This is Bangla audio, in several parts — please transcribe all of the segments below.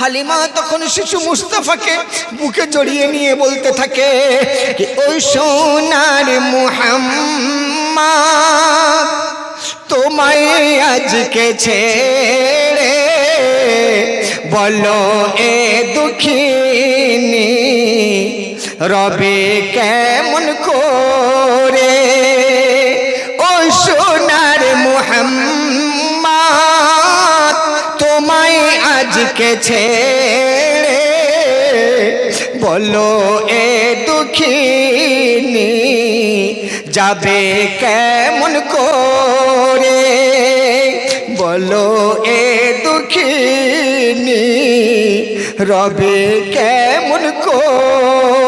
হালিমা তখন শিশু মুস্তাফাকে বুকে জড়িয়ে নিয়ে বলতে থাকে ওই সোনার মুহাম্মদ, তোমায় আজকে ছেড়ে বলো এ দুঃখিনী, রবে কেমন করে আজকে ছেড়ে বলো এ দুঃখিনী যাবে কেমন করে? বলো এ দুঃখিনী রবে কেমন করে?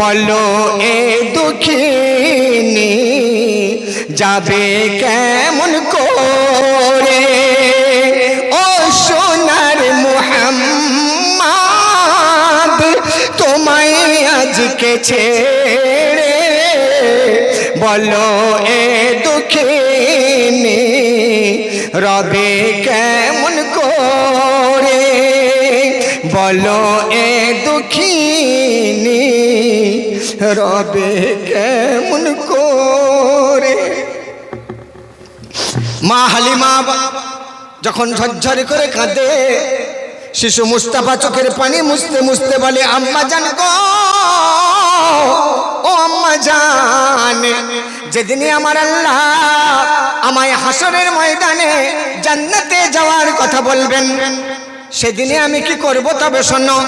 বলো এ দুঃখিনী, যাবে কেমন করে? ও সোনার মুহাম্মদ, তোমায় আজকে ছেড়ে বলো এ দুঃখিনী, রবে কেমন করে? বলো এ দুঃখিনী রবে কেমন করে? মা হালিমা যখন ঝরঝরে করে কাঁদে, শিশু মুস্তাফা চোখের পানি মুছতে মুছতে বলে, আম্মা জান গো, ও আম্মা জান যেদিনে আমার আল্লাহ আমায় হাসরের ময়দানে জান্নাতে যাওয়ার কথা বলবেন সেদিনে আমি কি করব তবে শোনো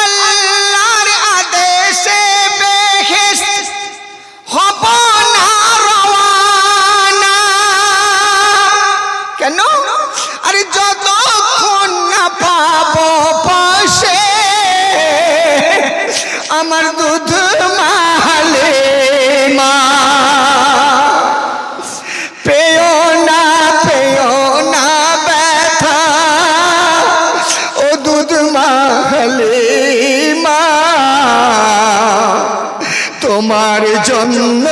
আল্লাহর কেন? আরে যতক্ষণ না পাব পাশে, আমার দুধ মালে মা। পেও না পেও না ব্যথা, ও দুধ মালে মা। তোমার জন্য